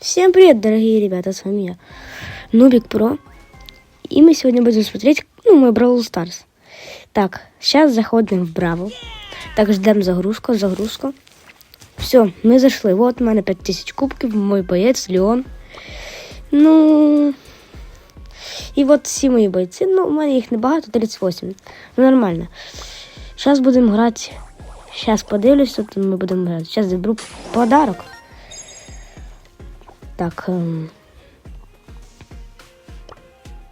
Всем привет, дорогие ребята, с вами я, Нубик Про. И мы сегодня будем смотреть, ну, мой Brawl Stars. Так, сейчас заходим в Браво. Так, ждем загрузку, загрузку. Все, ми зайшли. Вот у мене 5000 кубків, мой боєць Леон. Ну. І от всі мої бойці. Ну, у мене їх небагато, 38. Ну, нормально. Зараз будемо грати. Зараз подивлюсь, тут ми будемо грати. Зараз заберу подарок. Так. Эм...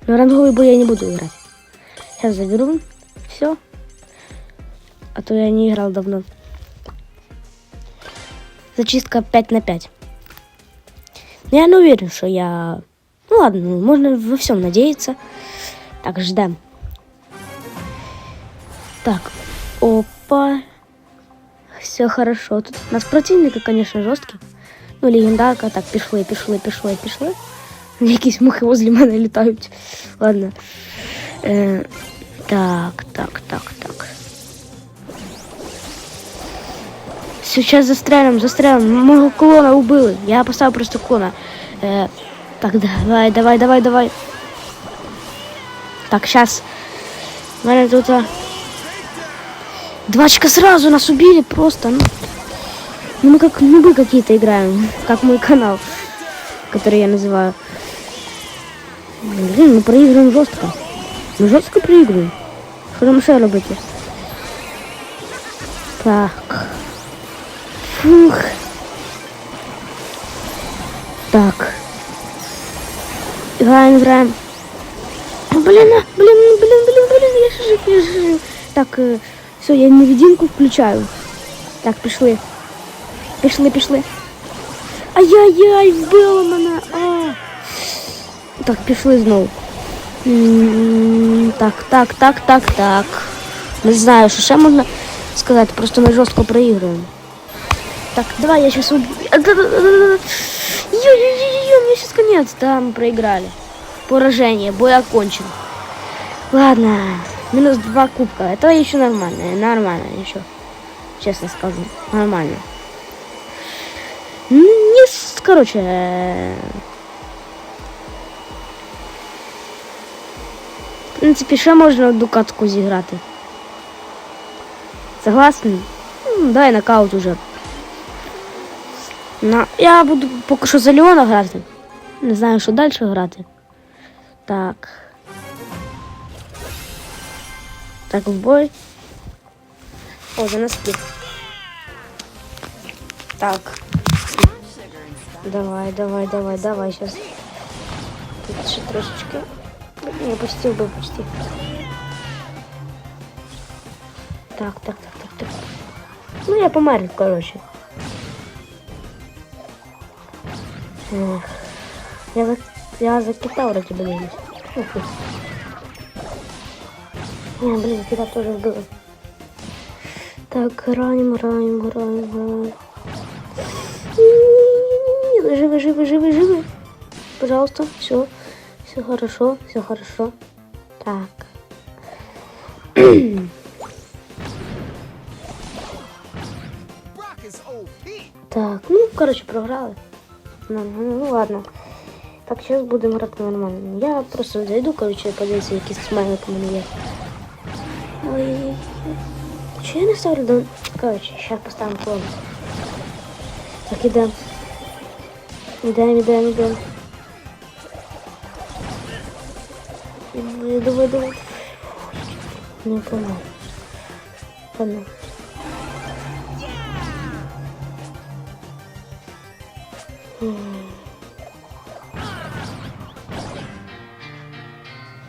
Ну, ранговый бой я не буду играть. Сейчас заберу. Все. А то я не играл давно. Зачистка 5 на 5. Но я не уверен, что я... Ну ладно, ну, можно во всем надеяться. Так, ждем. Так, опа. Все хорошо. Тут у нас противники, конечно, жесткие. Ну, легендарка, так, пішли, пішли, пішли, пішли. Якісь мухи возле мене літають. Ладно. Е, так, так, так, так. Сейчас застрелим, застрелим. Мого клона убили. Я поставив просто клона. Е, так, давай, давай, давай, давай. Так, сейчас. У мене тут... а, Двачка сразу нас убили просто. Ну, ну мы как нубы какие-то играем. Как мой канал, который я называю. Блин, мы проигрываем жестко. Мы жестко проигрываем. Что там еще робите? Так. Фух. Так. Играем, играем. А, Блин, а, блин, блин, блин, блин, я же жив, я же жив. Так, э, все, я невидимку включаю. Так, пішли. Пішли, пішли. Ай-яй-яй, вбила мене. А. Так, пішли знову. М, Так, так, так, так, так. Не знаю, що ще можна сказати, просто ми жорстко проігруємо. Так, давай я сейчас убью. Ё-ё-ё-ё, мне сейчас конец. Да, мы проиграли. Поражение, бой окончен. Ладно, минус два кубка. Это еще нормально, нормально еще. Честно скажу, нормально. Короче, э, в принципі, ще можна одну катку зіграти. Согласен? Ну, Давай нокаут уже. На... Я буду поки що за Леона грати. Не знаю, що далі грати. Так. Так, в бой. О, за нас скид. Так. Давай, давай, давай, давай, сейчас. Тут ще трошечки. Не, почти убил, почти. Так, так, так, так, так. Ну, я померил, короче. Эх. Я за, я за кита вроде бы не Не, блин, кита тоже было. Так, граем, граем, граем, граем. Нет, живы, живы, живы, живы. Пожалуйста, все, все хорошо, все хорошо. Так. Brock is OP. Так, ну, короче, програли. Ну, ну, ну ладно. Так, сейчас будем грати нормально. Я просто зайду, короче, подивитися, якісь смайлики у мене є. Ой. Чи я не ставлю до... Короче, сейчас поставим клон. Так, ідем. Ідем, ідем, ідем. Давай, давай, давай. Не помню. Ладно.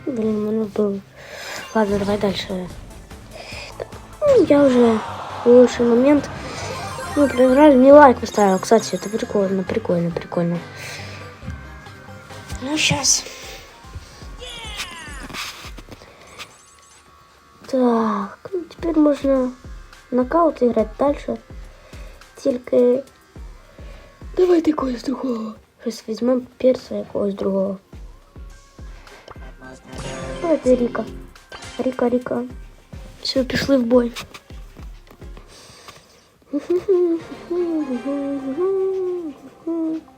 Блин, ну был. Ладно, давай дальше. Ну, я уже в лучший момент. Ну, проиграли, не лайк поставил. Кстати, это прикольно, прикольно, прикольно. Ну, сейчас. Так, ну, теперь можно нокаут играть дальше. Тільки Давайте когось другого. Щось візьмемо перса якогось другого. Давайте Ріка. Ріка, Ріка. Все, пішли в бой. 후후후후후후후후후